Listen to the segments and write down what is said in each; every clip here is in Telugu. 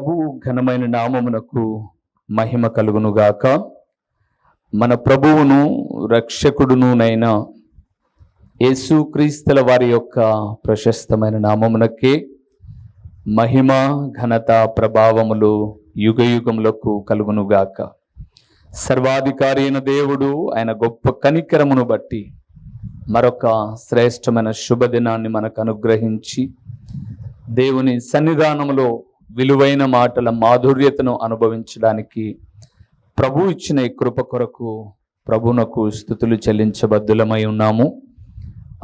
ప్రభువు ఘనమైన నామమునకు మహిమ కలుగునుగాక. మన ప్రభువును రక్షకుడునునైన యేసుక్రీస్తుల వారి యొక్క ప్రశస్తమైన నామమునకే మహిమ ఘనత ప్రభావములు యుగ యుగములకు కలుగునుగాక. సర్వాధికారి అయిన దేవుడు ఆయన గొప్ప కనికరమును బట్టి మరొక శ్రేష్టమైన శుభదినాన్ని మనకు అనుగ్రహించి దేవుని సన్నిధానములో విలువైన మాటల మాధుర్యతను అనుభవించడానికి ప్రభు ఇచ్చిన ఈ కృప కొరకు ప్రభునకు స్థుతులు చెల్లించబద్దులమై ఉన్నాము.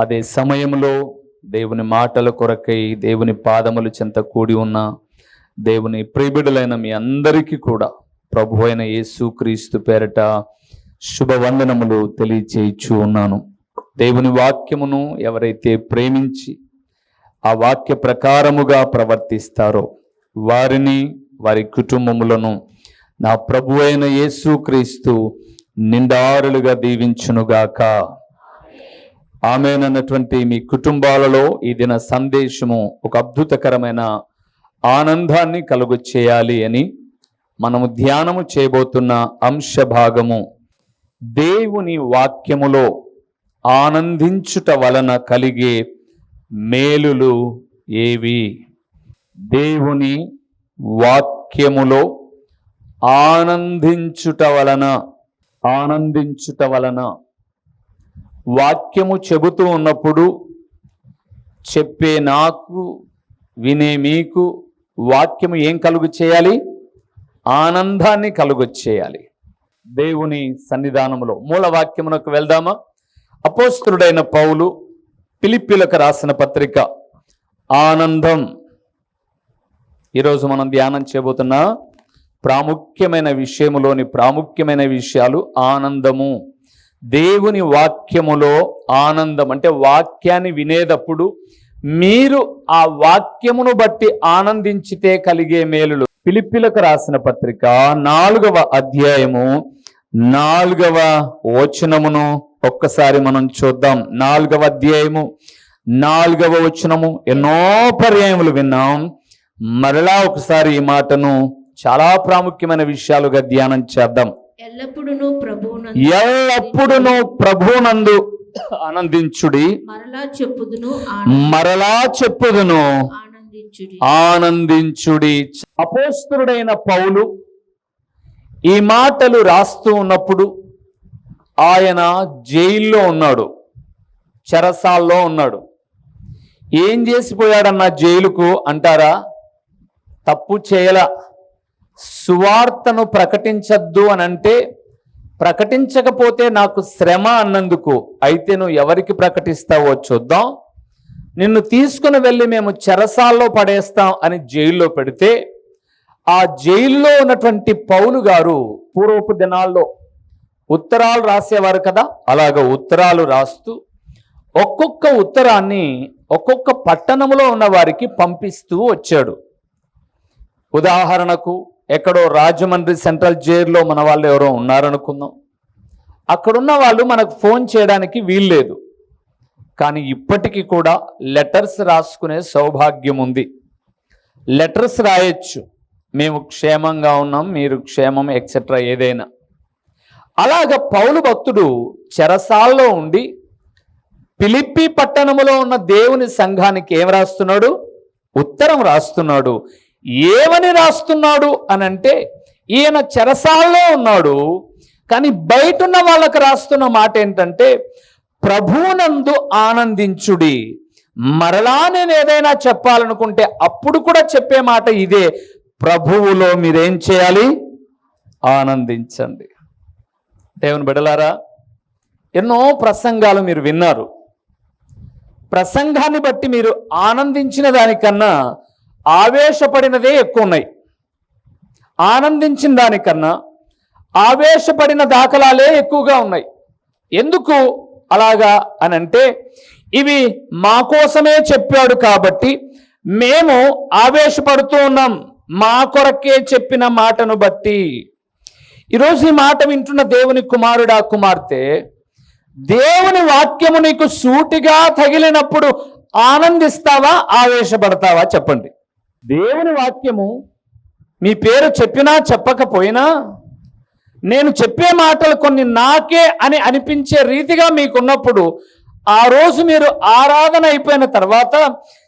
అదే సమయంలో దేవుని మాటల కొరకై దేవుని పాదములు చెంత కూడి ఉన్న దేవుని ప్రియబిడలైన మీ అందరికీ కూడా ప్రభు అయిన యేసుక్రీస్తు పేరట శుభవందనములు తెలియచేయచ్చు ఉన్నాను. దేవుని వాక్యమును ఎవరైతే ప్రేమించి ఆ వాక్య ప్రకారముగా ప్రవర్తిస్తారో వారిని వారి కుటుంబములను నా ప్రభు అయిన యేసుక్రీస్తు నిండారులుగా దీవించునుగాక. ఆమెనన్నటువంటి మీ కుటుంబాలలో ఈ దిన సందేశము ఒక అద్భుతకరమైన ఆనందాన్ని కలుగు చేయాలి అని మనము ధ్యానము చేయబోతున్న అంశ భాగము దేవుని వాక్యములో ఆనందించుట వలన కలిగే మేలులు ఏవి? దేవుని వాక్యములో ఆనందించుట వలన ఆనందించుట వలన. వాక్యము చెబుతూ ఉన్నప్పుడు చెప్పే నాకు వినే మీకు వాక్యము ఏం కలుగు చేయాలి? ఆనందాన్ని కలుగు చేయాలి. దేవుని సన్నిధానములో మూల వాక్యమునకు వెళ్దామా? అపోస్తుడైన పౌలు పిలిపిలకు రాసిన పత్రిక ఆనందం. ఈరోజు మనం ధ్యానం చేయబోతున్న ప్రాముఖ్యమైన విషయములోని ప్రాముఖ్యమైన విషయాలు ఆనందము. దేవుని వాక్యములో ఆనందం అంటే వాక్యాన్ని వినేటప్పుడు మీరు ఆ వాక్యమును బట్టి ఆనందించితే కలిగే మేలులు. పిలిపిలకు రాసిన పత్రిక నాలుగవ అధ్యాయము నాలుగవ వచనమును ఒక్కసారి మనం చూద్దాం. నాలుగవ అధ్యాయము నాలుగవ వచనము ఎన్నో పర్యాయములు విన్నాం. మరలా ఒకసారి ఈ మాటను చాలా ప్రాముఖ్యమైన విషయాలుగా ధ్యానం చేద్దాం. ఎల్లప్పుడూ ప్రభువును ఎల్లప్పుడును ప్రభునందు ఆనందించుడి. మరలా చెప్పుదును మరలా చెప్పుదును ఆనందించుడి. ఆనందించుడి. అపోస్తుడైన పౌలు ఈ మాటలు రాస్తూ ఉన్నప్పుడు ఆయన జైల్లో ఉన్నాడు చెరసాల్లో ఉన్నాడు. ఏం చేసిపోయాడన్న జైలుకు అంటారా? తప్పు చేయల. సువార్తను ప్రకటించద్దు అని అంటే ప్రకటించకపోతే నాకు శ్రమ అన్నందుకు అయితే నువ్వు ఎవరికి ప్రకటిస్తావో చూద్దాం. నిన్ను తీసుకుని వెళ్ళి మేము చెరసాల్లో పడేస్తాం అని జైల్లో పెడితే ఆ జైల్లో ఉన్నటువంటి పౌలు గారు పూర్వపు దినాల్లో ఉత్తరాలు రాసేవారు కదా అలాగ ఉత్తరాలు రాస్తూ ఒక్కొక్క ఉత్తరాన్ని ఒక్కొక్క పట్టణంలో ఉన్న వారికి పంపిస్తూ వచ్చాడు. ఉదాహరణకు ఎక్కడో రాజమండ్రి సెంట్రల్ జైల్లో మన వాళ్ళు ఎవరో ఉన్నారనుకుందాం. అక్కడున్న వాళ్ళు మనకు ఫోన్ చేయడానికి వీల్లేదు. కానీ ఇప్పటికీ కూడా లెటర్స్ రాసుకునే సౌభాగ్యం ఉంది. లెటర్స్ రాయొచ్చు. మేము క్షేమంగా ఉన్నాం మీరు క్షేమం ఎక్సెట్రా ఏదైనా. అలాగ పౌలు భక్తుడు చెరసాల్లో ఉండి పిలిప్పి పట్టణములో ఉన్న దేవుని సంఘానికి ఏం రాస్తున్నాడు? ఉత్తరం రాస్తున్నాడు. ఏమని రాస్తున్నాడు అనంటే ఈయన చెరసాల్లో ఉన్నాడు కానీ బయట ఉన్న వాళ్ళకు రాస్తున్న మాట ఏంటంటే ప్రభువునందు ఆనందించుడి. మరలా నేను ఏదైనా చెప్పాలనుకుంటే అప్పుడు కూడా చెప్పే మాట ఇదే. ప్రభువులో మీరేం చేయాలి? ఆనందించండి. దేవుని బిడలారా ఎన్నో ప్రసంగాలు మీరు విన్నారు. ప్రసంగాన్ని బట్టి మీరు ఆనందించిన దానికన్నా ఆవేశపడినదే ఎక్కువ ఉన్నాయి ఆనందించిన దానికన్నా ఆవేశపడిన దాఖలాలే ఎక్కువగా ఉన్నాయి. ఎందుకు అలాగా అని అంటే ఇవి మా కోసమే చెప్పాడు కాబట్టి మేము ఆవేశపడుతూ ఉన్నాం. మా కొరకే చెప్పిన మాటను బట్టి. ఈరోజు ఈ మాట వింటున్న దేవుని కుమారుడా కుమార్తె దేవుని వాక్యము నీకు సూటిగా తగిలినప్పుడు ఆనందిస్తావా ఆవేశపడతావా చెప్పండి. దేవుని వాక్యము మీ పేరు చెప్పినా చెప్పకపోయినా నేను చెప్పే మాటలు కొన్ని నాకే అని అనిపించే రీతిగా మీకున్నప్పుడు ఆ రోజు మీరు ఆరాధన అయిపోయిన తర్వాత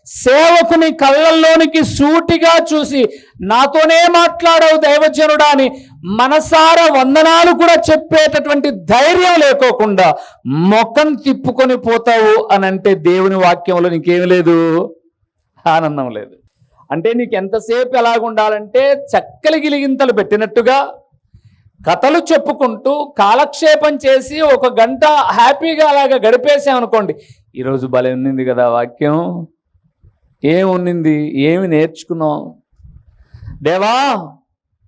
సేవకుని కళ్ళల్లోనికి సూటిగా చూసి నాతోనే మాట్లాడవు దైవజనుడా అని మనసారా వందనాలు కూడా చెప్పేటటువంటి ధైర్యం లేకోకుండా ముఖం తిప్పుకొని పోతావు అని అంటే దేవుని వాక్యంలో నీకేమి లేదు. ఆనందం లేదు. అంటే నీకు ఎంతసేపు ఎలాగుండాలంటే చక్కలి గిలిగింతలు పెట్టినట్టుగా కథలు చెప్పుకుంటూ కాలక్షేపం చేసి ఒక గంట హ్యాపీగా అలాగా గడిపేసామనుకోండి ఈరోజు భలే ఉన్నింది కదా వాక్యం. ఏమున్నింది ఏమి నేర్చుకున్నాం? దేవా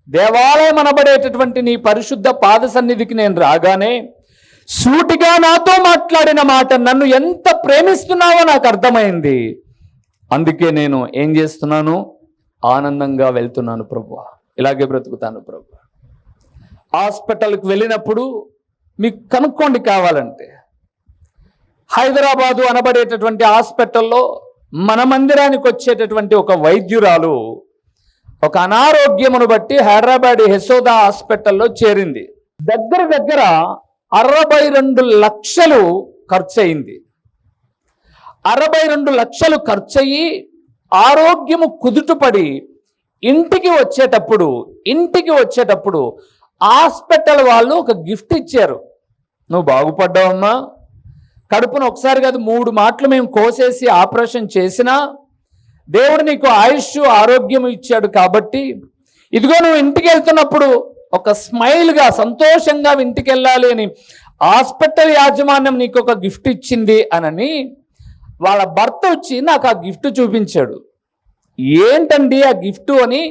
దేవాలయం అనబడేటటువంటి నీ పరిశుద్ధ పాద సన్నిధికి నేను రాగానే సూటిగా నాతో మాట్లాడిన మాట నన్ను ఎంత ప్రేమిస్తున్నావో నాకు అర్థమైంది. అందుకే నేను ఏం చేస్తున్నాను? ఆనందంగా వెళ్తున్నాను ప్రభు. ఇలాగే బ్రతుకుతాను ప్రభు. హాస్పిటల్కి వెళ్ళినప్పుడు మీకు కనుక్కోండి కావాలంటే. హైదరాబాదు అనబడేటటువంటి హాస్పిటల్లో మన మందిరానికి వచ్చేటటువంటి ఒక వైద్యురాలు ఒక అనారోగ్యమును బట్టి హైదరాబాద్ యశోద హాస్పిటల్లో చేరింది. దగ్గర దగ్గర అరవై రెండు లక్షలు ఖర్చయింది. అరవై రెండు లక్షలు ఖర్చయి ఆరోగ్యము కుదుటపడి ఇంటికి వచ్చేటప్పుడు ఇంటికి వచ్చేటప్పుడు హాస్పిటల్ వాళ్ళు ఒక గిఫ్ట్ ఇచ్చారు. నువ్వు బాగుపడ్డావమ్మా. కడుపును ఒకసారి కాదు మూడు మాటలు మేము కోసేసి ఆపరేషన్ చేసినా దేవుడు నీకు ఆయుష్ ఆరోగ్యం ఇచ్చాడు కాబట్టి ఇదిగో నువ్వు ఇంటికి వెళ్తున్నప్పుడు ఒక స్మైల్గా సంతోషంగా ఇంటికి వెళ్ళాలి అని హాస్పిటల్ యాజమాన్యం నీకు ఒక గిఫ్ట్ ఇచ్చింది అనని వాళ్ళ భర్త వచ్చి నాకు ఆ గిఫ్ట్ చూపించాడు. ఏంటండి ఆ గిఫ్ట్ అని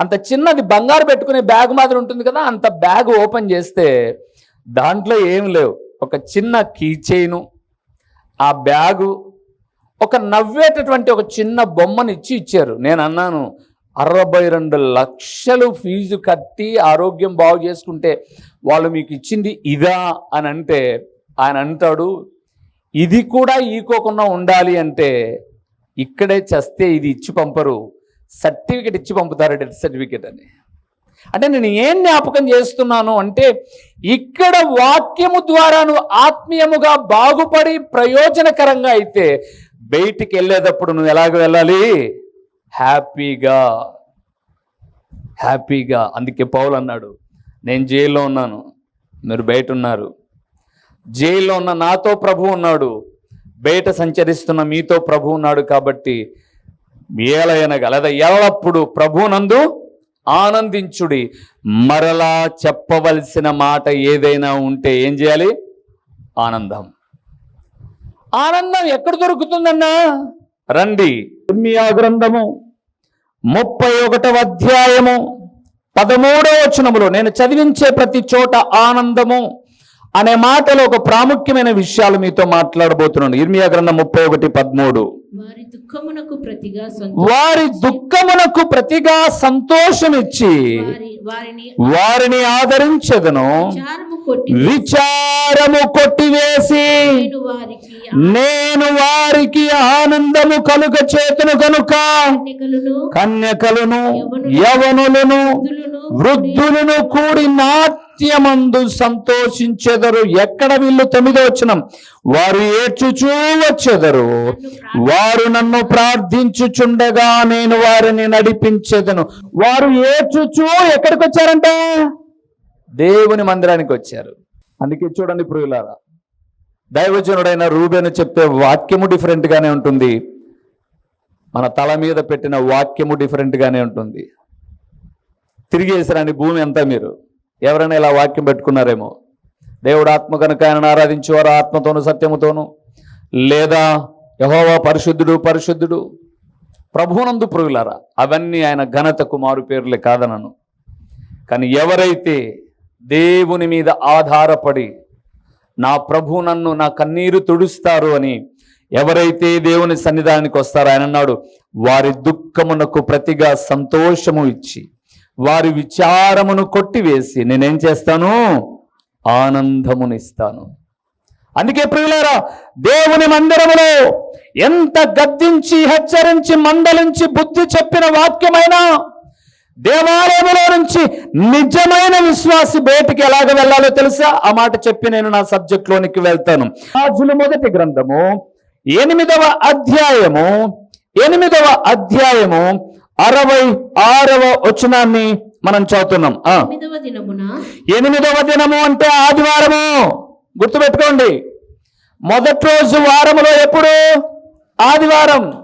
అంత చిన్నది బంగారు పెట్టుకునే బ్యాగ్ మాత్రం ఉంటుంది కదా అంత బ్యాగ్ ఓపెన్ చేస్తే దాంట్లో ఏం లేవు. ఒక చిన్న కీ చైను ఆ బ్యాగు ఒక నవ్వేటటువంటి ఒక చిన్న బొమ్మని ఇచ్చి ఇచ్చారు. నేను అన్నాను అరవై రెండు లక్షలు ఫీజు కట్టి ఆరోగ్యం బాగు చేసుకుంటే వాళ్ళు మీకు ఇచ్చింది ఇదా అని అంటే ఆయన అంటాడు ఇది కూడా ఈకోకుండా ఉండాలి అంటే ఇక్కడే చస్తే ఇది ఇచ్చి పంపరు. సర్టిఫికెట్ ఇచ్చి పంపుతారు డెత్ సర్టిఫికెట్ అని. అంటే నేను ఏం జ్ఞాపకం చేస్తున్నాను అంటే ఇక్కడ వాక్యము ద్వారా నువ్వు ఆత్మీయముగా బాగుపడి ప్రయోజనకరంగా అయితే బయటికి వెళ్ళేటప్పుడు నువ్వు ఎలాగ వెళ్ళాలి? హ్యాపీగా. హ్యాపీగా. అందుకే పౌలు అన్నాడు నేను జైల్లో ఉన్నాను. మీరు బయట ఉన్నారు. జైల్లో ఉన్న నాతో ప్రభు ఉన్నాడు. బయట సంచరిస్తున్న మీతో ప్రభు ఉన్నాడు కాబట్టి ఏలయనగా లేదా ఎల్లప్పుడు ప్రభునందు ఆనందించుడి. మరలా చెప్పవలసిన మాట ఏదైనా ఉంటే ఏం చేయాలి? ఆనందం. ఆనందం ఎక్కడ దొరుకుతుందన్నా? రండి. ఇర్మియా గ్రంథము ముప్పై ఒకటవ అధ్యాయము పదమూడవ వచనములో నేను చదివించే ప్రతి చోట ఆనందము. అనే మాటలో ఒక ప్రాముఖ్యమైన విషయాలు మీతో మాట్లాడబోతున్నాను. ఇర్మియా గ్రంథం ముప్పై ఒకటి పదమూడు. వారి దుఃఖమునకు ప్రతిగా వారి దుఃఖమునకు ప్రతిగా సంతోషమిచ్చి వారి వారిని ఆదరించదను. విచారము కొట్టివేసి నేను వారికి ఆనందము కలుగ చేతును కనుక కన్యకలను యవనులను వృద్ధులను కూడి సత్యమందు సంతోషించెదరు. ఎక్కడ వీళ్ళు తొమ్మిదో వచ్చినం వారు ఏడ్చుచూ వచ్చెదరు. వారు నన్ను ప్రార్థించుచుండగా నేను వారిని నడిపించేదను. వారు ఏడ్చుచూ ఎక్కడికి వచ్చారంట దేవుని మందిరానికి వచ్చారు అందుకే చూడండి ప్రియులారా దైవజనుడైన రూబేను చెప్పే వాక్యము డిఫరెంట్గానే ఉంటుంది. మన తల మీద పెట్టిన వాక్యము డిఫరెంట్గానే ఉంటుంది. తిరిగేసరాని భూమి అంతా మీరు. ఎవరైనా ఇలా వాక్యం పెట్టుకున్నారేమో? దేవుడు ఆత్మ కనుక ఆయనను ఆరాధించేవారు ఆత్మతోను సత్యముతోను. లేదా యహోవా పరిశుద్ధుడు పరిశుద్ధుడు. ప్రభునందు పురుగులారా అవన్నీ ఆయన ఘనతకు మారు పేర్లే కాదనను. కానీ ఎవరైతే దేవుని మీద ఆధారపడి నా ప్రభు నన్ను నా కన్నీరు తుడుస్తారు అని ఎవరైతే దేవుని సన్నిధానానికి వస్తారో ఆయన అన్నాడు వారి దుఃఖమునకు ప్రతిగా సంతోషము ఇచ్చి. వారి విచారమును కొట్టివేసి నేనేం చేస్తాను? ఆనందమునిస్తాను. అందుకే ప్రియులారా దేవుని మందిరములో ఎంత గద్దించి హెచ్చరించి మందలించి బుద్ధి చెప్పిన వాక్యమైనా దేవాలయములో నుంచి నిజమైన విశ్వాసి బయటికి ఎలాగ వెళ్ళాలో తెలుసా? ఆ మాట చెప్పి నేను నా సబ్జెక్ట్లోనికి వెళ్తాను. రాజుల మొదటి గ్రంథము ఎనిమిదవ అధ్యాయము ఎనిమిదవ అధ్యాయము అరవై ఆరవ వచనాన్ని మనం చదువుతున్నాం. ఎనిమిదవ దినము అంటే ఆదివారము. గుర్తుపెట్టుకోండి. మొదటి రోజు వారములో ఎప్పుడు? ఆదివారం.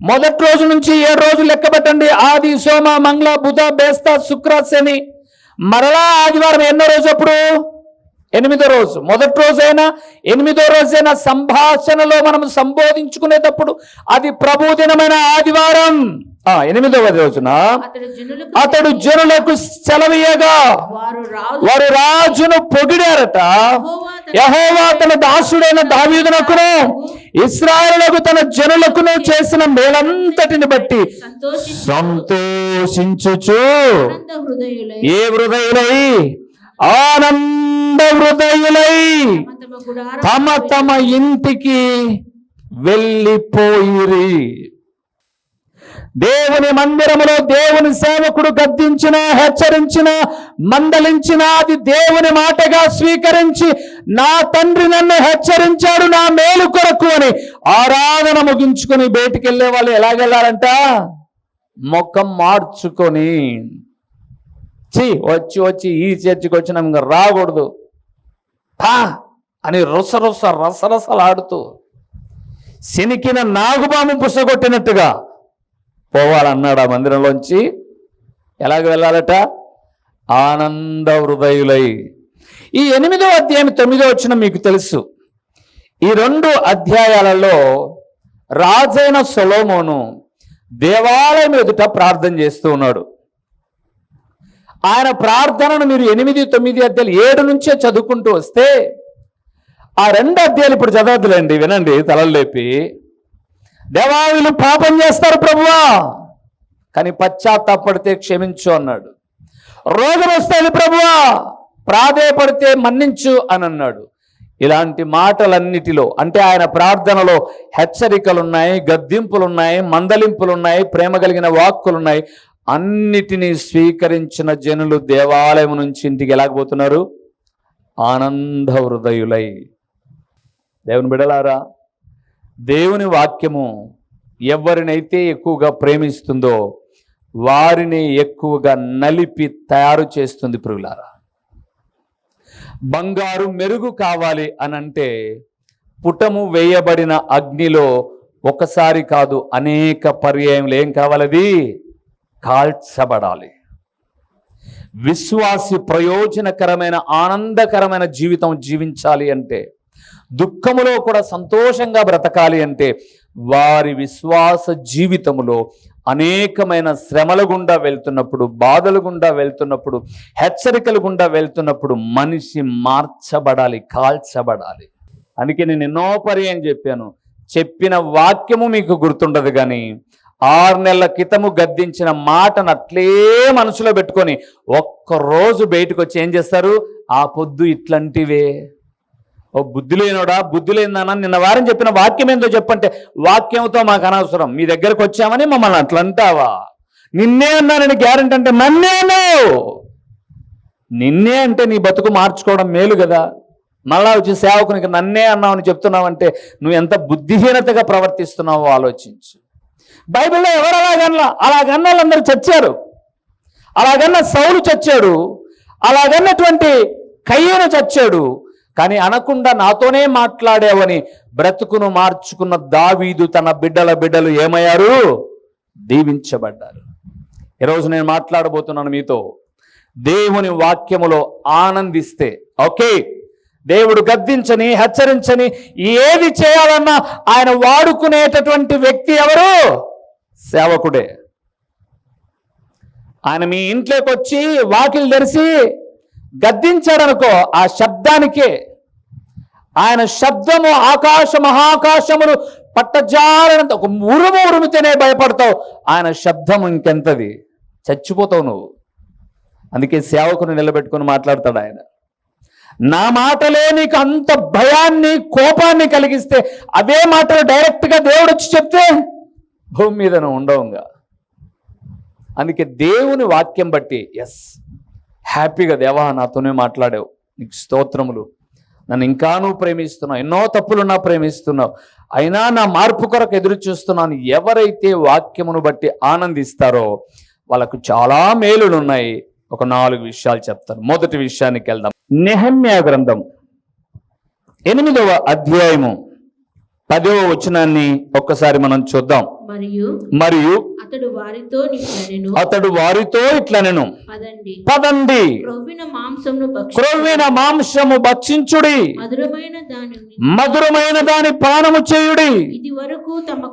మొదటి రోజు నుంచి ఏడు రోజులు లెక్క పెట్టండి. ఆది సోమ మంగళ బుధ బేస్త శుక్ర శని. మరలా ఆదివారం ఎన్నో రోజు అప్పుడు ఎనిమిదో రోజు. మొదటి రోజైనా ఎనిమిదో రోజైనా సంభాషణలో మనం సంబోధించుకునేటప్పుడు అది ప్రభుదినమైన ఆదివారం. ఎనిమిదవ రోజున అతడు జనులకు సెలవీయగా వారు రాజు వారు రాజును పొగిడారట. యెహోవా తన దాసుడైన దావీదునకును ఇస్రాయేలులకు తన జనులకును చేసిన మేలంతటిని బట్టి సంతోషించి సంతోషించుచు ఏ హృదయులై? ఆనంద హృదయులై. తమ తమ గుడార తమ తమ ఇంటికి వెళ్ళిపోయిరి. దేవుని మందిరములో దేవుని సేవకుడు గద్దించిన హెచ్చరించిన మందలించిన అది దేవుని మాటగా స్వీకరించి నా తండ్రి నన్ను హెచ్చరించాడు నా మేలు కొరకు అని ఆరాధన ముగించుకొని బయటికి వెళ్ళే వాళ్ళు ఎలాగెళ్ళారంట ముఖం మార్చుకొని. చి వచ్చి వచ్చి ఈ చర్చికి వచ్చినాం ఇంకా రాకూడదు. పా అని రుస రుస రసరసలాడుతూ శనికిన నాగుబాము పుసగొట్టినట్టుగా పోవాలన్నాడు ఆ మందిరంలోంచి. ఎలాగ వెళ్ళాలట? ఆనంద హృదయులై. ఈ ఎనిమిదో అధ్యాయం తొమ్మిదో వచ్చిన మీకు తెలుసు. ఈ రెండు అధ్యాయాలలో రాజైన సొలోమోను దేవాలయం ఎదుట ప్రార్థన చేస్తూ ఉన్నాడు. ఆయన ప్రార్థనను మీరు ఎనిమిది తొమ్మిది అధ్యాయులు ఏడు నుంచే చదువుకుంటూ వస్తే ఆ రెండు అధ్యాయులు ఇప్పుడు చదవద్దులేండి వినండి తలలు లేపి. దేవా వీళ్ళు పాపం చేస్తారు ప్రభువా. కానీ పశ్చాత్తాపడితే క్షమించు అన్నాడు. రోగం వస్తుంది ప్రభువా. ప్రాధేయపడితే మన్నించు అని అన్నాడు. ఇలాంటి మాటలన్నిటిలో అంటే ఆయన ప్రార్థనలో హెచ్చరికలున్నాయి గద్దింపులున్నాయి మందలింపులున్నాయి ప్రేమ కలిగిన వాక్కులున్నాయి. అన్నిటినీ స్వీకరించిన జనులు దేవాలయం నుంచి ఇంటికి ఎలాగపోతున్నారు ఆనంద హృదయులై. దేవుని బిడలారా దేవుని వాక్యము ఎవరినైతే ఎక్కువగా ప్రేమిస్తుందో వారిని ఎక్కువగా నలిపి తయారు చేస్తుంది ప్రియులారా. బంగారు మెరుగు కావాలి అని అంటే పుటము వేయబడిన అగ్నిలో ఒకసారి కాదు అనేక పర్యాయములు ఏం కావాలది? కాల్చబడాలి. విశ్వాసి ప్రయోజనకరమైన ఆనందకరమైన జీవితం జీవించాలి అంటే దుఃఖములో కూడా సంతోషంగా బ్రతకాలి అంటే వారి విశ్వాస జీవితములో అనేకమైన శ్రమల గుండా వెళ్తున్నప్పుడు బాధల గుండా వెళ్తున్నప్పుడు హెచ్చరికల గుండా వెళ్తున్నప్పుడు మనిషి మార్చబడాలి కాల్చబడాలి. అందుకే నేను ఎన్నో పర్యాయం చెప్పాను. చెప్పిన వాక్యము మీకు గుర్తుండదు కానీ ఆరు నెలల క్రితము గద్దించిన మాటను అట్లే మనసులో పెట్టుకొని ఒక్కరోజు బయటకు వచ్చి ఏం చేస్తారు? ఆ పొద్దు ఇట్లాంటివే. ఓ బుద్ధి లేనోడా బుద్ధి లేదన్నా నిన్న వారం చెప్పిన వాక్యం ఏందో చెప్పంటే వాక్యంతో మాకు అనవసరం. మీ దగ్గరకు వచ్చామని మమ్మల్ని అట్లంటావా? నిన్నే అన్నానని గ్యారెంటీ అంటే నన్నేను నిన్నే అంటే నీ బతుకు మార్చుకోవడం మేలు కదా. మళ్ళా వచ్చి సేవకునికి నన్నే అన్నావు చెప్తున్నావంటే నువ్వు ఎంత బుద్ధిహీనతగా ప్రవర్తిస్తున్నావో ఆలోచించు. బైబిల్లో ఎవరు అలాగన్నా? అలాగన్న వాళ్ళందరూ చచ్చారు. అలాగన్న సౌలు చచ్చాడు. అలాగన్నటువంటి కయ్యను చచ్చాడు. కానీ అనకుండా నాతోనే మాట్లాడావని బ్రతుకును మార్చుకున్న దావీదు తన బిడ్డల బిడ్డలు ఏమయ్యారు? దీవించబడ్డారు. ఈరోజు నేను మాట్లాడబోతున్నాను మీతో. దేవుని వాక్యములో ఆనందిస్తే ఓకే? దేవుడు గద్దించని హెచ్చరించని ఏది చేయాలన్నా ఆయన వాడుకునేటటువంటి వ్యక్తి ఎవరు? సేవకుడే. ఆయన మీ ఇంట్లోకి వచ్చి వాకిలు తెరిచి గద్దించాడనుకో ఆ శబ్దానికే ఆయన శబ్దము ఆకాశ మహాకాశములు పట్టజాలనంత ఒక ఉరుము ఉరుమితేనే భయపడతావు. ఆయన శబ్దం ఇంకెంతది? చచ్చిపోతావు నువ్వు. అందుకే సేవకుని నిలబెట్టుకొని మాట్లాడతాడు ఆయన. నా మాటలే నీకు అంత భయాన్ని కోపాన్ని కలిగిస్తే అదే మాటలు డైరెక్ట్గా దేవుడు వచ్చి చెప్తే భూమి మీద నువ్వు ఉండవుగా. అందుకే దేవుని వాక్యం బట్టి ఎస్ హ్యాపీగా దేవా నాతోనే మాట్లాడావు. నీకు స్తోత్రములు. నన్ను ఇంకా నువ్వు ప్రేమిస్తున్నావు. ఎన్నో తప్పులున్నా ప్రేమిస్తున్నావు. అయినా నా మార్పు కొరకు ఎదురు చూస్తున్నాను. ఎవరైతే వాక్యమును బట్టి ఆనందిస్తారో వాళ్ళకు చాలా మేలులు ఉన్నాయి ఒక నాలుగు విషయాలు చెప్తాను. మొదటి విషయానికి వెళ్దాం. నెహమ్యా గ్రంథం ఎనిమిదవ అధ్యాయము. పదవ వచనాన్ని ఒక్కసారి మనం చూద్దాం. మరియు మరియు అతడు వారితో అతడు వారితో ఇట్లనెను. పదండి. పదండి. క్రొవ్విన మాంసము భక్షించుడి. మధురమైన దాని పానము చేయుడి.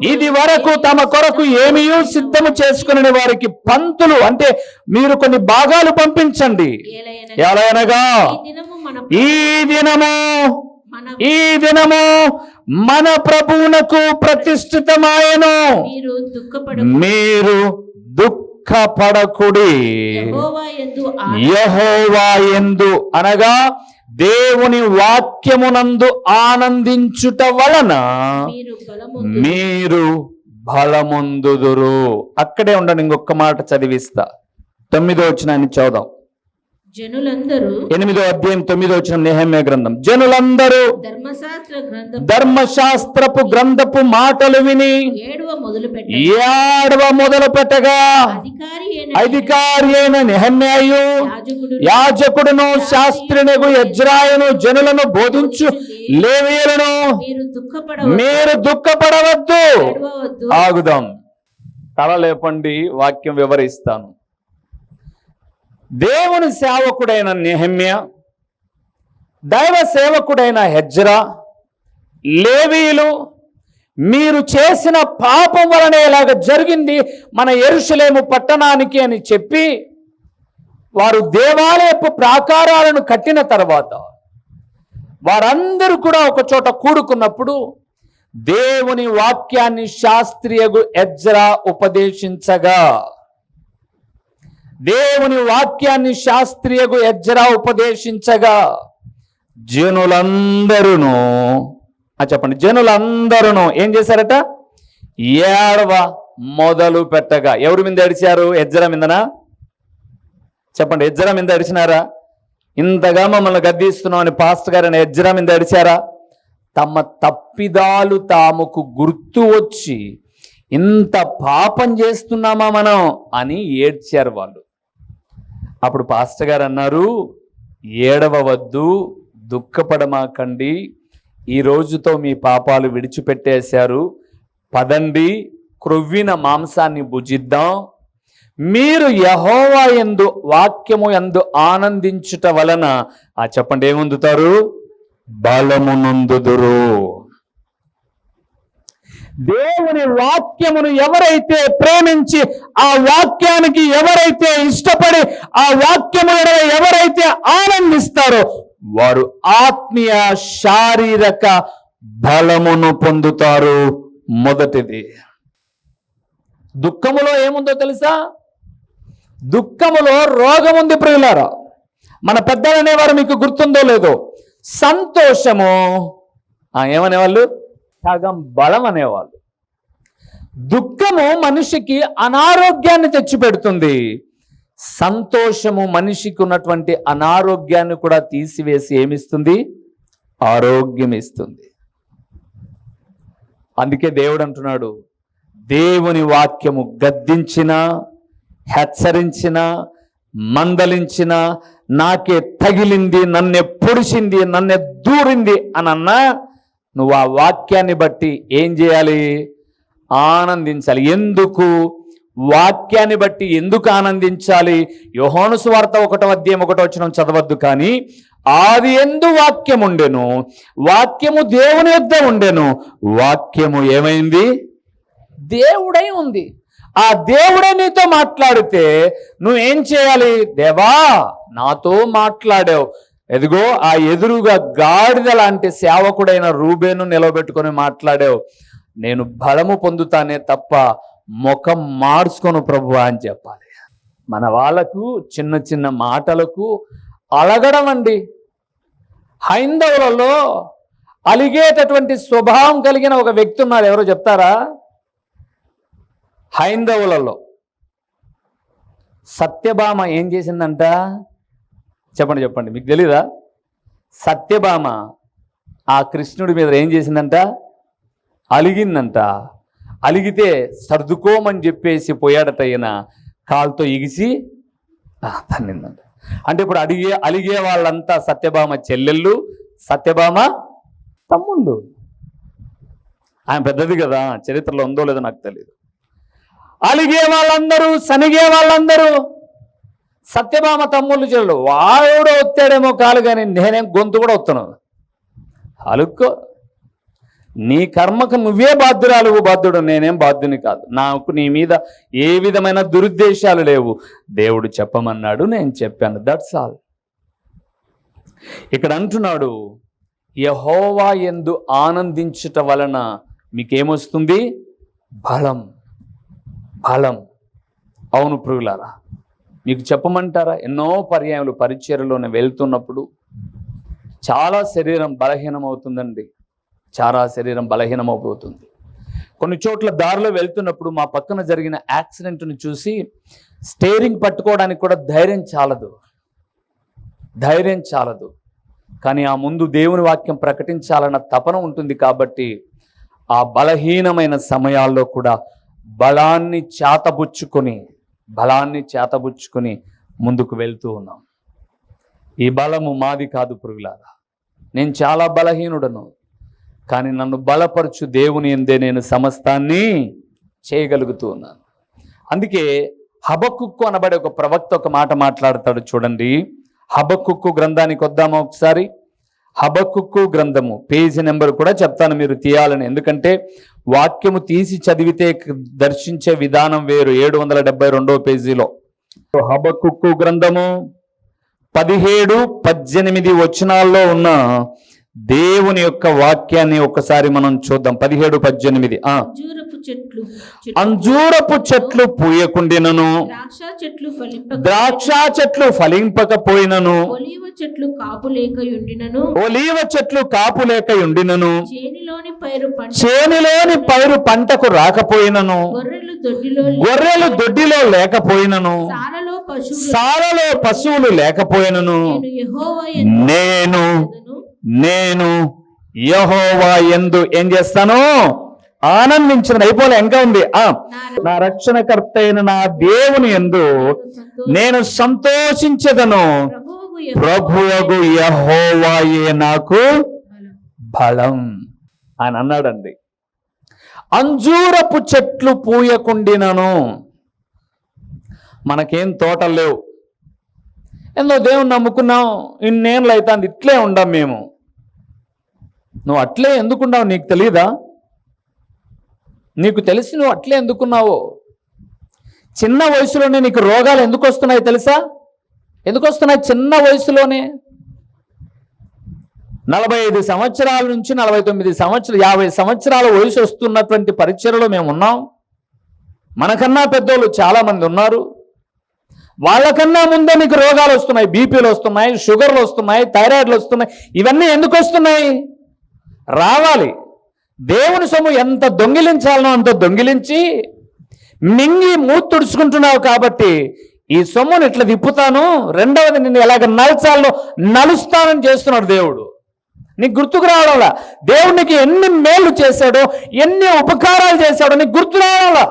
ఇది వరకు తమ కొరకు ఏమియూ సిద్ధము చేసుకుని వారికి పంతులు అంటే మీరు కొన్ని భాగాలు పంపించండి. ఎలా ఈ దినము ఈ దినము మన ప్రభువునకు ప్రతిష్ఠితమాయను. మీరు దుఃఖపడ మీరు దుఃఖపడకుడి. యెహోవా ఎందు అనగా దేవుని వాక్యమునందు ఆనందించుట వలన మీరు బలముందుదురు. అక్కడే ఉండండి ఇంకొక మాట చదివిస్తా. తొమ్మిదో వచ్చినాన్ని చదుదాం జనులందరూ ఎనిమిదో అధ్యాయం తొమ్మిదో వచ్చిన నెహమ్య గ్రంథం. జనులందరూ ధర్మశాస్త్ర గ్రంథం ధర్మశాస్త్రపు గ్రంథపు మాటలు విని ఏడవ మొదలు ఏడవ మొదలు పెట్టగా అధికారి అయిన నెహమ్యాయు యాజకుడు యాజకుడును శాస్త్రినగు యజ్రాయును జనులను బోధించు లేవీయులను మీరు దుఃఖపడ మీరు దుఃఖపడవద్దు. ఆగుదాం. తల లేపండి వాక్యం వివరిస్తాను. దేవుని సేవకుడైన నెహమ్య దైవ సేవకుడైన హెజ్రా లేవీలు మీరు చేసిన పాపం వలనే ఇలాగ జరిగింది మన ఎరుషలేము పట్టణానికి అని చెప్పి వారు దేవాలయపు ప్రాకారాలను కట్టిన తర్వాత వారందరూ కూడా ఒక చోట కూడుకున్నప్పుడు దేవుని వాక్యాన్ని శాస్త్రీయగు ఎజ్రా ఉపదేశించగా. దేవుని వాక్యాన్ని శాస్త్రీయకు ఎజ్జరా ఉపదేశించగా జనులందరూను ఆ చెప్పండి జనులందరూను ఏం చేశారట? ఏడవ మొదలు పెట్టగా. ఎవరి మీద అడిచారు ఎజ్జర మీదనా? చెప్పండి ఎజ్జర మీద అడిచినారా ఇంతగా మమ్మల్ని గద్దిస్తున్నాం అని పాస్టర్ గారు అని ఎజ్రా మీద అడిచారా తమ తప్పిదాలు తాముకు గుర్తు వచ్చి ఇంత పాపం చేస్తున్నామా మనం అని ఏడ్చారు వాళ్ళు. అప్పుడు పాస్టర్ గారు అన్నారు ఏడవవద్దు దుఃఖపడమాకండి. ఈ రోజుతో మీ పాపాలు విడిచిపెట్టేశారు. పదండి క్రొవ్విన మాంసాన్ని భుజిద్దాం. మీరు యహోవా ఎందు వాక్యము ఎందు ఆనందించుట వలన ఆ చెప్పండి ఏమొందుతారు? బలమునందుదురు. దేవుని వాక్యమును ఎవరైతే ప్రేమించి ఆ వాక్యానికి ఎవరైతే ఇష్టపడి ఆ వాక్యము ఎవరైతే ఆనందిస్తారో వారు ఆత్మీయ శారీరక బలమును పొందుతారు. మొదటిది. దుఃఖములో ఏముందో తెలుసా? దుఃఖములో రోగం ఉంది ప్రియులారా. మన పెద్దలు అనేవారు మీకు గుర్తుందో లేదో? సంతోషము. ఆ, ఏమనేవాళ్ళు? సగం బలం అనేవాళ్ళు. దుఃఖము మనిషికి అనారోగ్యాన్ని తెచ్చిపెడుతుంది. సంతోషము మనిషికి ఉన్నటువంటి అనారోగ్యాన్ని కూడా తీసివేసి ఏమిస్తుంది? ఆరోగ్యం ఇస్తుంది. అందుకే దేవుడు అంటున్నాడు దేవుని వాక్యము గద్దించిన హెచ్చరించిన మందలించిన నాకే తగిలింది నన్నే పొడిచింది నన్నే దూరింది అనన్నా నువ్వు ఆ వాక్యాన్ని బట్టి ఏం చేయాలి? ఆనందించాలి. ఎందుకు? వాక్యాన్ని బట్టి ఎందుకు ఆనందించాలి? యోహోను సువార్త ఒకటో అధ్యాయం ఒకటో వచ్చిన చదవద్దు కానీ ఆది ఎందు వాక్యం ఉండెను వాక్యము దేవుని యొద్ద ఉండెను. వాక్యము ఏమైంది? దేవుడై ఉంది. ఆ దేవుడే నీతో మాట్లాడితే నువ్వేం చేయాలి? దేవా నాతో మాట్లాడావు. ఎదిగో ఆ ఎదురుగా గాడిద లాంటి సేవకుడైన రూబేను నిలబెట్టుకొని మాట్లాడావు. నేను బలము పొందుతానే తప్ప ముఖం మార్చుకొను ప్రభు అని చెప్పాలి. మన వాళ్ళకు చిన్న చిన్న మాటలకు అలగడం అండి. హైందవులలో అలిగేటటువంటి స్వభావం కలిగిన ఒక వ్యక్తి ఉన్నారు. ఎవరో చెప్తారా? హైందవులలో సత్యభామ ఏం చేసిందంట? చెప్పండి చెప్పండి. మీకు తెలీదా? సత్యభామ ఆ కృష్ణుడి మీద ఏం చేసిందంట? అలిగిందంట. అలిగితే సర్దుకోమని చెప్పేసి పోయాడట ఈయన. కాలుతో ఎగిసి తన్నిందంట. అంటే ఇప్పుడు అడిగే అలిగే వాళ్ళంతా సత్యభామ చెల్లెళ్ళు సత్యభామ తమ్ముళ్ళు. ఆయన పెద్దది కదా చరిత్రలో ఉందో లేదో నాకు తెలియదు అలిగే వాళ్ళందరూ సనిగే వాళ్ళందరూ సత్యభామ తమ్ముళ్ళు చెల్లెలు వాడు ఒత్తాడేమో కాలు కానీ నేనేం గొంతు కూడా వస్తాను అలుక్కో. నీ కర్మకు నువ్వే బాధ్యురాలు బాధ్యుడు నేనేం బాధ్యుని కాదు. నాకు నీ మీద ఏ విధమైన దురుద్దేశాలు లేవు. దేవుడు చెప్పమన్నాడు నేను చెప్పాను. దట్స్ ఆల్ ఇక్కడ అంటున్నాడు యహోవా ఎందు ఆనందించుట వలన మీకేమొస్తుంది? బలం. బలం. అవును ప్రియులారా మీకు చెప్పమంటారా? ఎన్నో పర్యాయములు పరిచయలోనే వెళ్తున్నప్పుడు చాలా శరీరం బలహీనం అవుతుందండి చాలా శరీరం బలహీనమైపోతుంది కొన్ని చోట్ల దారిలో వెళ్తున్నప్పుడు మా పక్కన జరిగిన యాక్సిడెంట్ని చూసి స్టేరింగ్ పట్టుకోవడానికి కూడా ధైర్యం చాలదు. ధైర్యం చాలదు. కానీ ఆ ముందు దేవుని వాక్యం ప్రకటించాలన్న తపన ఉంటుంది కాబట్టి ఆ బలహీనమైన సమయాల్లో కూడా బలాన్ని చాతబుచ్చుకొని బలాన్ని చేతబుచ్చుకొని ముందుకు వెళ్తూ ఉన్నాం. ఈ బలము మాది కాదు పురుగులారా. నేను చాలా బలహీనుడను కానీ నన్ను బలపరచు దేవుని ఎందే నేను సమస్తాన్ని చేయగలుగుతూ ఉన్నాను. అందుకే హబక్కుక్కు అనబడే ఒక ప్రవక్త ఒక మాట మాట్లాడతాడు చూడండి. హబక్కుక్కు గ్రంథానికి వద్దామా ఒకసారి? హబక్కుక్కు గ్రంథము. పేజీ నెంబర్ కూడా చెప్తాను మీరు తీయాలని. ఎందుకంటే వాక్యము తీసి చదివితే దర్శించే విధానం వేరు. ఏడు వందల డెబ్బై రెండవ పేజీలో హబక్కుక్కు గ్రంథము పదిహేడు పద్దెనిమిది వచనాల్లో ఉన్న దేవుని యొక్క వాక్యాన్ని ఒక్కసారి మనం చూద్దాం. పదిహేడు పద్దెనిమిది. ఆ. అంజూరపు చెట్లు అంజూరపు చెట్లు పూయకుండినను. ద్రాక్ష చెట్లు ఫలింపకపోయినను. ఒలీవ చెట్లు కాపు లేక ఉండినను ఒలీవ చెట్లు కాపు లేక ఉండినను చేనిలోని పైరు చేనిలోని పైరు పంటకు రాకపోయినను. గొర్రెలు దొడ్డిలో లేకపోయినను. సాలలో పశువులు లేకపోయినను. నేను నేను యహోవా ఎందు ఏం చేస్తాను ఆనందించిన అయిపోలే ఇంకా ఉంది. ఆ నా రక్షణకర్త అయిన నా దేవుని ఎందు నేను సంతోషించదను. ప్రభువగు యహోవాయే నాకు బలం. ఆయన అన్నాడండి అంజూరపు చెట్లు పూయకుండినను. మనకేం తోటలు లేవు. ఎంతో దేవుని నమ్ముకున్నాం ఇన్నేళ్ళు అవుతుంది ఇట్లే ఉండం మేము. నువ్వు అట్లే ఎందుకున్నావు నీకు తెలియదా నీకు తెలిసి నువ్వు అట్లే ఎందుకున్నావు? చిన్న వయసులోనే నీకు రోగాలు ఎందుకు వస్తున్నాయి తెలుసా? ఎందుకు వస్తున్నాయి చిన్న వయసులోనే? నలభై ఐదు సంవత్సరాల నుంచి నలభై తొమ్మిది సంవత్సరాలు యాభై సంవత్సరాల వయసు వస్తున్నటువంటి పరిచయలో మేము ఉన్నాం. మనకన్నా పెద్దోళ్ళు చాలామంది ఉన్నారు. వాళ్ళకన్నా ముందే మీకు రోగాలు వస్తున్నాయి బీపీలు వస్తున్నాయి షుగర్లు వస్తున్నాయి థైరాయిడ్లు వస్తున్నాయి. ఇవన్నీ ఎందుకు వస్తున్నాయి? రావాలి. దేవుని సొమ్ము ఎంత దొంగిలించాలనో అంత దొంగిలించి మింగి మూతుడుచుకుంటున్నావు కాబట్టి ఈ సొమ్ముని ఇట్లా తిప్పుతాను రెండవది నిన్ను ఎలాగ నలచాలో నలుస్తానని చేస్తున్నాడు దేవుడు. నీకు గుర్తుకు రావడంలా దేవుడు నీకు ఎన్ని మేలు చేశాడో ఎన్ని ఉపకారాలు చేశాడో నీకు గుర్తు రావడంలా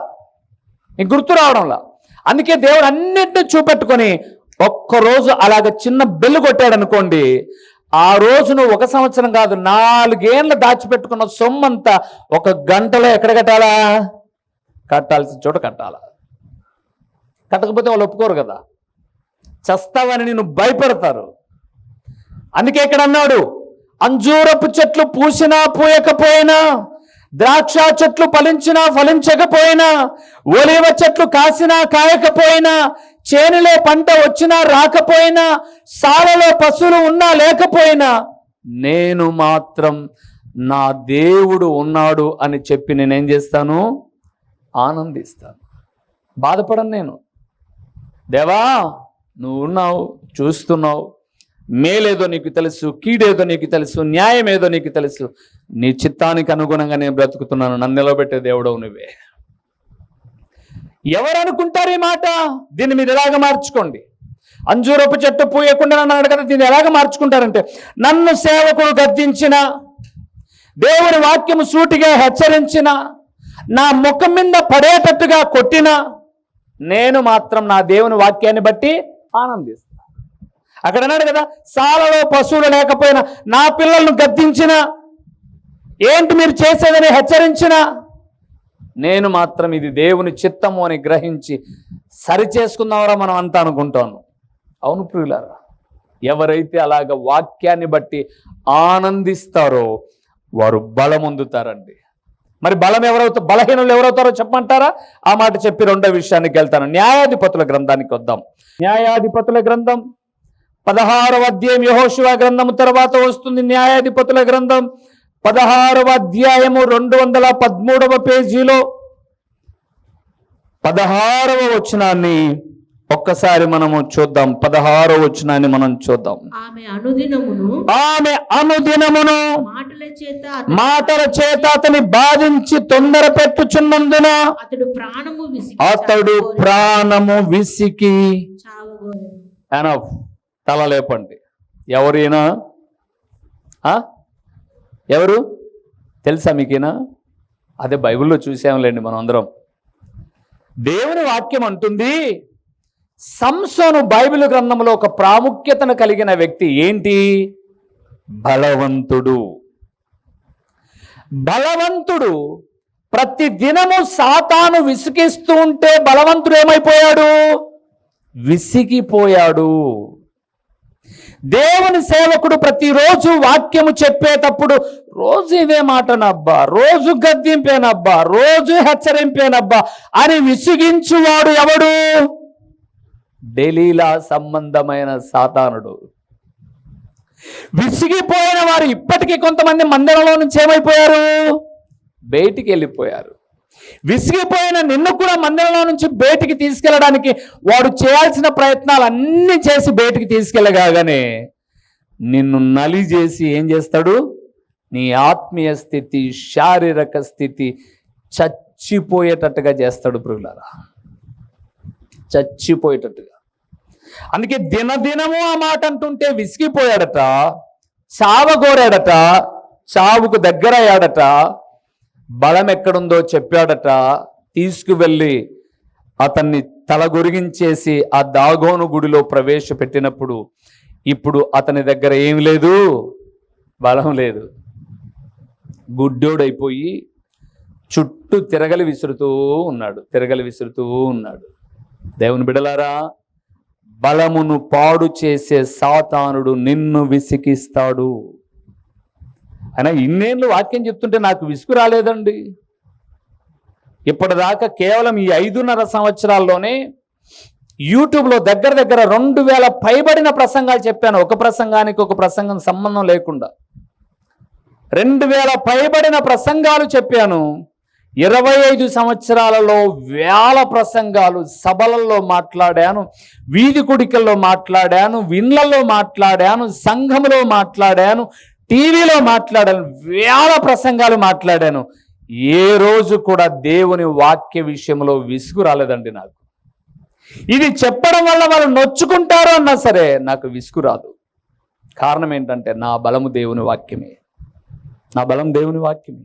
నీకు గుర్తు రావడంలా? అందుకే దేవుడు అన్నింటినీ చూపెట్టుకొని ఒక్కరోజు అలాగ చిన్న బెల్లు కొట్టాడు అనుకోండి ఆ రోజు నువ్వు ఒక సంవత్సరం కాదు నాలుగేళ్ళు దాచిపెట్టుకున్న సొమ్మంతా ఒక గంటలో ఎక్కడ కట్టాలా? కట్టాల్సిన చోట కట్టాలా? కట్టకపోతే వాళ్ళు ఒప్పుకోరు కదా. చస్తావని నిన్ను భయపడతారు. అందుకే ఇక్కడ అన్నాడు? అంజూరపు చెట్లు పూసినా పూయకపోయినా ద్రాక్ష చెట్లు ఫలించినా ఫలించకపోయినా ఒలివ చెట్లు కాసినా కాయకపోయినా చేనులో పంట వచ్చినా రాకపోయినా సాలలో పశువులు ఉన్నా లేకపోయినా నేను మాత్రం నా దేవుడు ఉన్నాడు అని చెప్పి నేనేం చేస్తాను? ఆనందిస్తాను. బాధపడను నేను. దేవా నువ్వు ఉన్నావు చూస్తున్నావు మేలేదో నీకు తెలుసు కీడేదో నీకు తెలుసు న్యాయం ఏదో నీకు తెలుసు. నీ చిత్తానికి అనుగుణంగా నేను బ్రతుకుతున్నాను నన్ను నిలబెట్టే దేవుడవు నువ్వే. ఎవరు అనుకుంటారు ఈ మాట? దీన్ని మీరు ఎలాగ మార్చుకోండి? అంజూరపు చెట్టు పూయకుండా నన్ను అడగదు దీన్ని ఎలాగ మార్చుకుంటారంటే నన్ను సేవకుడు గద్దించిన దేవుని వాక్యము సూటిగా హెచ్చరించిన నా ముఖం మీద పడేటట్టుగా కొట్టిన నేను మాత్రం నా దేవుని వాక్యాన్ని బట్టి ఆనందిస్తాను అక్కడ అన్నాడు కదా సాలలో పశువులు లేకపోయినా నా పిల్లలను గద్దించిన ఏంటి మీరు చేసేదని హెచ్చరించిన? నేను మాత్రం ఇది దేవుని చిత్తము అని గ్రహించి సరి చేసుకుందామరా మనం అంతా అనుకుంటాను. అవును ప్రియులారా ఎవరైతే అలాగ వాక్యాన్ని బట్టి ఆనందిస్తారో వారు బలం అందుతారండి మరి బలం ఎవరవుతారు బలహీనులు ఎవరవుతారో చెప్పమంటారా? ఆ మాట చెప్పి రెండో విషయానికి వెళ్తాను. న్యాయాధిపతుల గ్రంథానికి వద్దాం. న్యాయాధిపతుల గ్రంథం పదహారవ అధ్యాయం యహోశివ గ్రంథము తర్వాత వస్తుంది న్యాయాధిపతుల గ్రంథం. పదహారవ అధ్యాయము రెండు వందల పదమూడవ పేజీలో. పదహారవ వచనాన్ని ఒక్కసారి మనము చూద్దాం. పదహారవ వచనాన్ని మనం చూద్దాం. ఆమె అనుదినమును ఆమె అనుదినమును మాటల చేత అతడు- మాటల చేత అతని బాధించి తొందర పెట్టుచున్నందున అతడు ప్రాణము విసిగి అతడు. ప్రాణము విసికి. ఎనఫ్ తల లేపండి. ఎవరైనా ఎవరు? తెలుసా మీకేనా అదే బైబిల్లో చూసాంలేండి మనం అందరం దేవుని వాక్యం అంటుంది సంసోను బైబిల్ గ్రంథంలో ఒక ప్రాముఖ్యతను కలిగిన వ్యక్తి ఏంటి? బలవంతుడు. బలవంతుడు ప్రతి దినము సాతాను విసిగిస్తూ ఉంటే బలవంతుడు ఏమైపోయాడు? విసిగిపోయాడు. దేవుని సేవకుడు ప్రతిరోజు వాక్యము చెప్పేటప్పుడు రోజు ఇదే మాటనబ్బా రోజు గద్దింపేనబ్బా రోజు హెచ్చరింపేనబ్బా అని విసిగించువాడు ఎవడు? డెలీలా సంబంధమైన సాతానుడు. విసిగిపోయిన వారు ఇప్పటికీ కొంతమంది మందిరంలో నుంచి ఏమైపోయారు? బయటికి వెళ్ళిపోయారు. విసిగిపోయిన నిన్ను కూడా మందిరంలో నుంచి బయటికి తీసుకెళ్ళడానికి వాడు చేయాల్సిన ప్రయత్నాలు అన్నీ చేసి బయటికి తీసుకెళ్ళగానే నిన్ను నలి చేసి ఏం చేస్తాడు? నీ ఆత్మీయ స్థితి శారీరక స్థితి చచ్చిపోయేటట్టుగా చేస్తాడు ప్రియులారా. చచ్చిపోయేటట్టుగా. అందుకే దినదినము ఆ మాట అంటుంటే విసిగిపోయాడట చావగోరాడట చావుకు దగ్గరయ్యాడట బలం ఎక్కడుందో చెప్పాడట. తీసుకువెళ్ళి అతన్ని తలగొరిగించేసి ఆ దాగోను గుడిలో ప్రవేశపెట్టినప్పుడు ఇప్పుడు అతని దగ్గర ఏం లేదు? బలం లేదు. గుడ్డోడైపోయి చుట్టూ తిరగలి విసురుతూ ఉన్నాడు. తిరగలి విసురుతూ ఉన్నాడు. దేవుని బిడలారా బలమును పాడు చేసే సాతానుడు నిన్ను విసికిస్తాడు అయినా ఇన్నేళ్ళు వాక్యం చెప్తుంటే నాకు విసుగు రాలేదండి. ఇప్పటిదాకా కేవలం ఈ ఐదున్నర సంవత్సరాల్లోనే యూట్యూబ్లో దగ్గర దగ్గర రెండు వేల పైబడిన ప్రసంగాలు చెప్పాను. ఒక ప్రసంగానికి ఒక ప్రసంగం సంబంధం లేకుండా. రెండు వేల పైబడిన ప్రసంగాలు చెప్పాను. ఇరవై ఐదు సంవత్సరాలలో వేల ప్రసంగాలు సభలలో మాట్లాడాను. వీధి కుడికల్లో మాట్లాడాను. విన్లలో మాట్లాడాను. సంఘములో మాట్లాడాను. టీవీలో మాట్లాడాను వేల ప్రసంగాలు మాట్లాడాను. ఏ రోజు కూడా దేవుని వాక్య విషయంలో విసుగు రాలేదండి నాకు. ఇది చెప్పడం వల్ల వాళ్ళు నొచ్చుకుంటారు అన్నా సరే నాకు విసుగు రాదు. కారణం ఏంటంటే నా బలము దేవుని వాక్యమే. నా బలం దేవుని వాక్యమే.